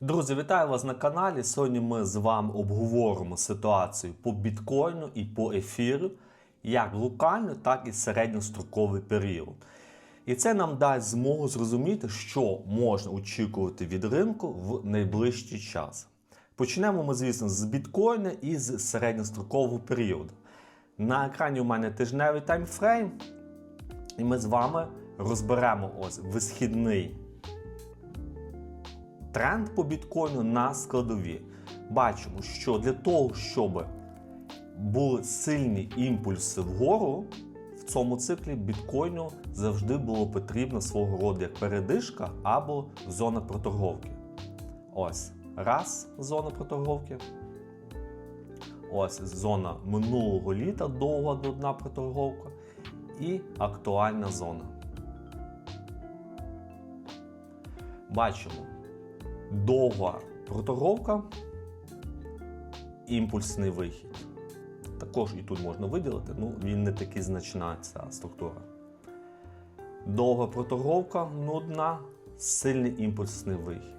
Друзі, вітаю вас на каналі. Сьогодні ми з вами обговоримо ситуацію по біткоїну і по ефіру, як локально, так і середньостроковий період. І це нам дасть змогу зрозуміти, що можна очікувати від ринку в найближчий час. Почнемо ми, звісно, з біткоїна і з середньострокового періоду. На екрані у мене тижневий таймфрейм, і ми з вами розберемо ось висхідний тренд по біткоїну на складові. Бачимо, що для того, щоб були сильні імпульси вгору, в цьому циклі біткоїну завжди було потрібно свого роду як передишка або зона проторговки. Ось раз зона проторговки. Ось зона минулого літа, довга до дна проторговка. І актуальна зона. Бачимо довга проторговка, імпульсний вихід. Також і тут можна виділити, ну він не такий значна ця структура. Довга проторговка, нудна, сильний імпульсний вихід.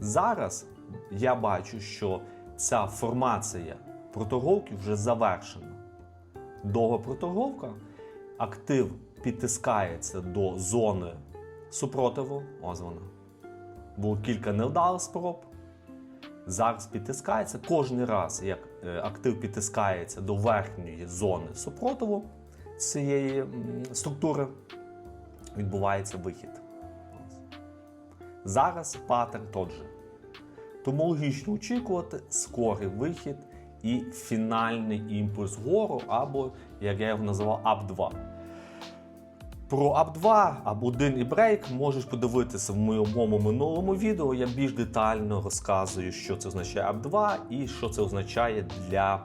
Зараз я бачу, що ця формація проторговки вже завершена. Довга проторговка, актив підтискається до зони супротиву. Ось вона. Було кілька невдалих спроб. Зараз підтискається. Кожен раз, як е, актив підтискається до верхньої зони супротиву цієї структури, відбувається вихід. Зараз паттерн тот же. Тому логічно очікувати скорий вихід і фінальний імпульс вгору, або, як я його називав, ап-2. Про ап-2 або 1 і брейк можеш подивитися в моєму минулому відео. Я більш детально розказую, що це означає ап-2 і що це означає для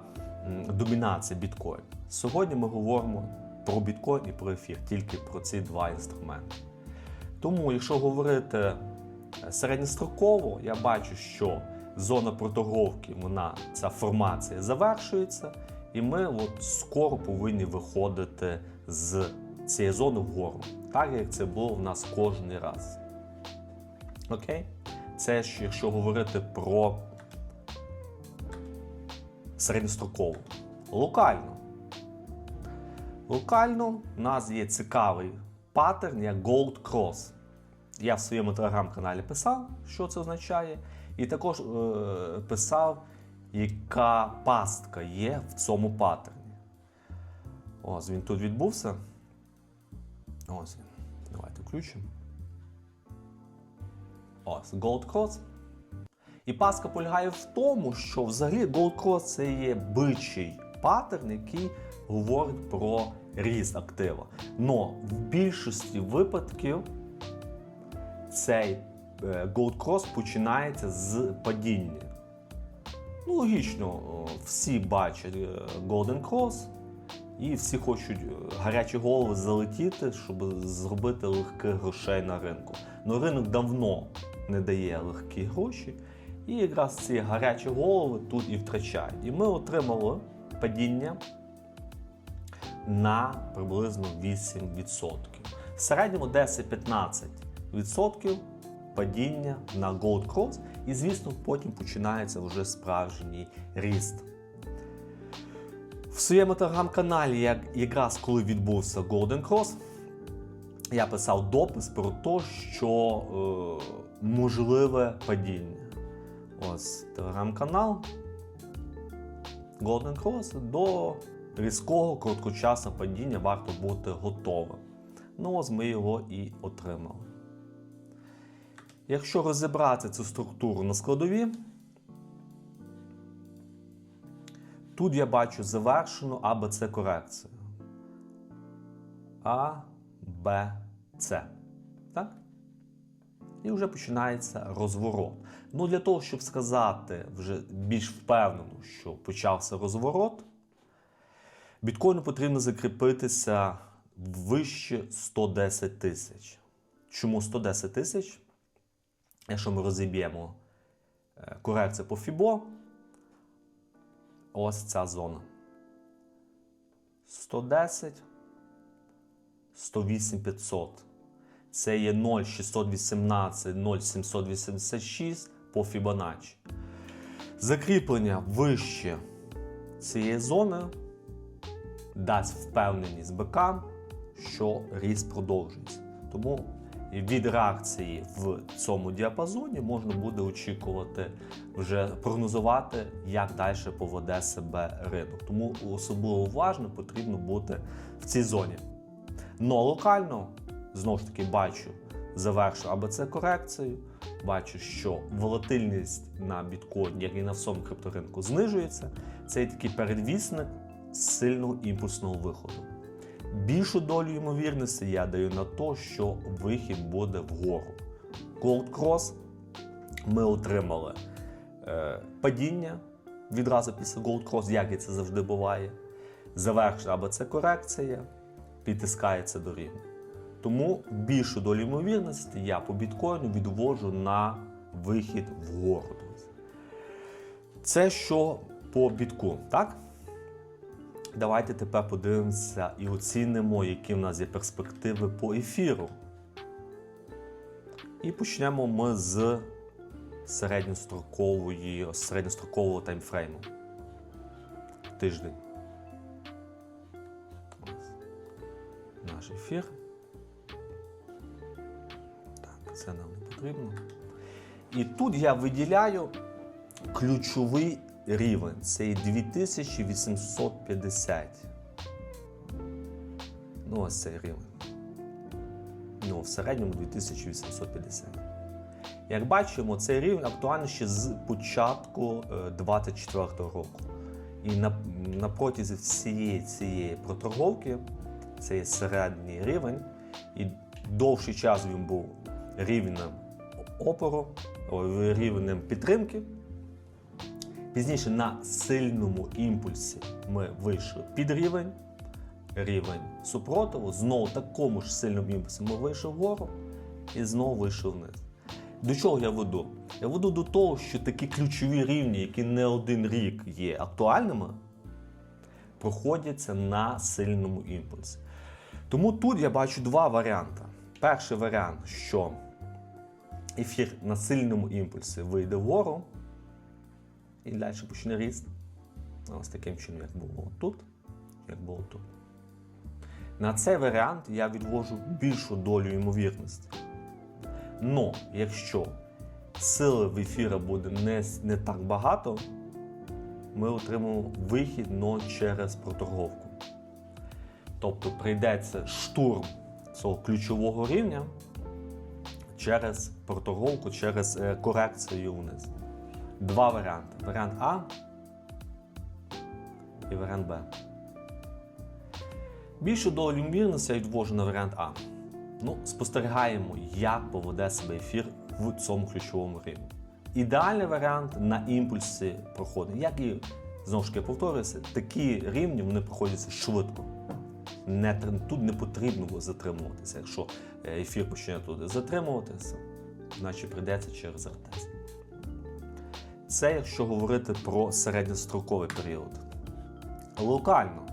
домінації біткоін. Сьогодні ми говоримо про біткоін і про ефір, тільки про ці два інструменти. Тому, якщо говорити е, середньостроково, я бачу, що зона проторговки, вона ця формація завершується, і ми от скоро повинні виходити з цієї зони вгору, так як це було в нас кожен раз. Окей? Це ж якщо говорити про середньостроково. Локально. Локально у нас є цікавий паттерн, як Gold Cross. Я в своєму телеграм-каналі писав, що це означає, і також е, писав, яка пастка є в цьому паттерні. Ось він тут відбувся. Ось він. Давайте включимо. Ось Gold Cross. І паска полягає в тому, що взагалі Gold Cross це є бичий паттерн, який говорить про ріст актива. Но в більшості випадків цей е, Gold Cross починається з падіння. Ну, логічно, всі бачать е, Golden Cross, і всі хочуть е, гарячі голови залетіти, щоб зробити легких грошей на ринку. Но ринок давно не дає легкі гроші, і якраз ці гарячі голови тут і втрачають. І ми отримали падіння на приблизно 8%. В середньому 10-15% падіння на Gold Cross, і, звісно, потім починається вже справжній ріст. В своєму телеграм-каналі, як, якраз коли відбувся Golden Cross, я писав допис про те, що е, можливе падіння. Ось телеграм-канал Golden Cross до різкого короткочасного падіння варто бути готовим. Ну, ось ми його і отримали. Якщо розібрати цю структуру на складові, тут я бачу завершену АБЦ корекцію. А, Б, С. Так? І вже починається розворот. Ну, для того, щоб сказати вже більш впевнено, що почався розворот, біткоїну потрібно закріпитися вище 110 тисяч. Чому 110 тисяч? Якщо ми розіб'ємо е, корекцію по FIBO, ось ця зона. 110, 108 500. Це є 0,618, 0,786, по Fibonacci. Закріплення вище цієї зони дасть впевненість БК, що ріст продовжується. Тому від реакції в цьому діапазоні можна буде очікувати, вже прогнозувати, як далі поведе себе ринок. Тому особливо уважно потрібно бути в цій зоні. Но локально, знову ж таки, бачу, завершу АБЦ корекцію. Бачу, що волатильність на біткоін, як і на всьому крипторинку, знижується. Це такий передвісник сильного імпульсного виходу. Більшу долю ймовірності я даю на те, що вихід буде вгору. Gold Cross ми отримали е, падіння відразу після Gold Cross, як і це завжди буває. Завершена або це корекція, підтискається до рівня. Тому більшу долю ймовірності я по біткоїну відвожу на вихід вгору. Це що по бітку, так? Давайте тепер подивимося і оцінимо, які в нас є перспективи по ефіру. І почнемо ми з середньострокової, середньострокового таймфрейму. Тиждень. Наш ефір. Так, це нам не потрібно. І тут я виділяю ключовий рівень. Це і 2850. Ну, ось цей рівень. Ну, в середньому 2850. Як бачимо, цей рівень актуальний ще з початку 2024 року. І на, на протязі всієї цієї проторговки, це є середній рівень, і довший час він був рівнем опору, рівнем підтримки. Пізніше на сильному імпульсі ми вийшли під рівень, рівень супротиву. Знову такому ж сильному імпульсі ми вийшли вгору і знову вийшли вниз. До чого я веду? Я веду до того, що такі ключові рівні, які не один рік є актуальними, проходяться на сильному імпульсі. Тому тут я бачу два варіанти. Перший варіант, що ефір на сильному імпульсі вийде вгору і далі почне ріст. Ось таким чином, як було тут, як було тут. На цей варіант я відвожу більшу долю ймовірності. Но якщо сили в ефіра буде не, не так багато, ми отримаємо вихід но через проторговку. Тобто прийдеться штурм цього ключового рівня через проторговку, через е, корекцію вниз. Два варіанти: варіант А і варіант Б. Більшу долю ймовірності я відвожу на варіант А. Ну, спостерігаємо, як поведе себе ефір в цьому ключовому рівні. Ідеальний варіант на імпульсі проходить. Як і знову ж таки повторююся, такі рівні вони проходяться швидко. Не, тут не потрібно було затримуватися. Якщо е, ефір почне туди затримуватися, значить прийдеться через ретест. Це якщо говорити про середньостроковий період. Локально.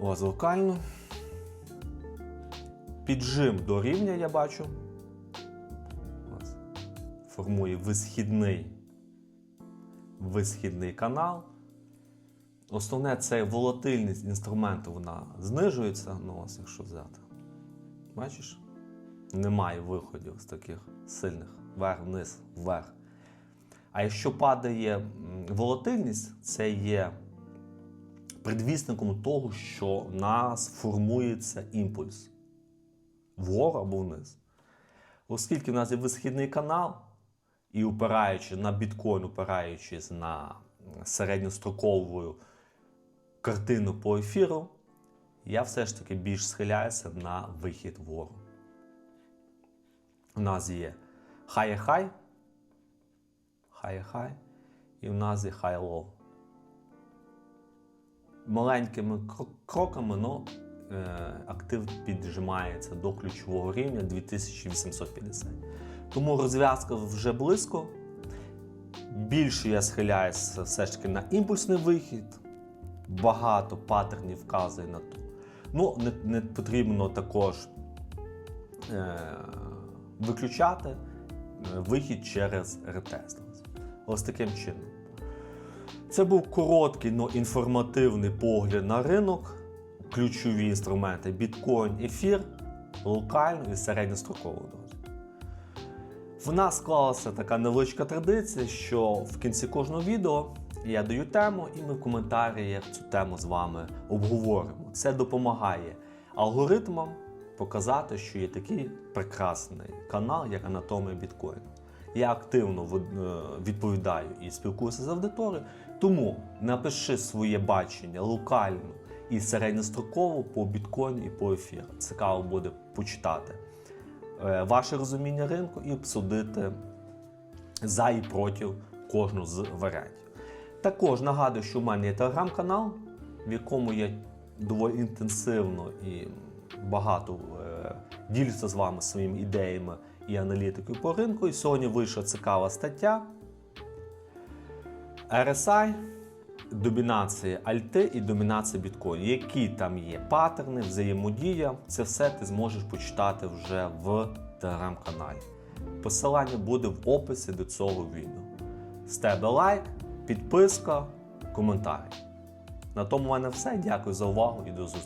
Ось локально. Піджим до рівня я бачу. Формує висхідний, висхідний канал. Основне це волатильність інструменту, вона знижується. Ну, ось якщо взяти. Бачиш? Немає виходів з таких сильних вверх, вниз, вверх. А якщо падає волатильність, це є предвісником того, що в нас формується імпульс вгору або вниз. Оскільки в нас є висхідний канал, і опираючи на біткоін, опираючись на середньострокову картину по ефіру, я все ж таки більш схиляюся на вихід вгору. У нас є high-high, high-high, і в нас є high-low. Маленькими кроками, е, актив піджимається до ключового рівня 2850. Тому розв'язка вже близько. Більше я схиляюся все ж таки на імпульсний вихід. Багато паттернів вказує на то. Ну, не, не потрібно також е, виключати е, вихід через ретестинг. Ось таким чином. Це був короткий, але інформативний погляд на ринок, ключові інструменти біткоін, ефір, локально і середньострокову дозу. В нас склалася така невеличка традиція, що в кінці кожного відео я даю тему, і ми в коментарях цю тему з вами обговоримо. Це допомагає алгоритмам показати, що є такий прекрасний канал, як Анатомія біткоїну. Я активно е, відповідаю і спілкуюся з аудиторією, тому напиши своє бачення локально і середньостроково по біткоїну і по ефіру. Цікаво буде почитати е, ваше розуміння ринку і обсудити за і проти кожну з варіантів. Також нагадую, що в мене є телеграм-канал, в якому я доволі інтенсивно і багато е, ділюся з вами своїми ідеями і аналітикою по ринку. І сьогодні вийшла цікава стаття. RSI, домінація альти і домінація біткоїну. Які там є паттерни, взаємодія, це все ти зможеш почитати вже в телеграм-каналі. Посилання буде в описі до цього відео. З тебе лайк, підписка, коментар. На тому в мене все. Дякую за увагу і до зустрічі.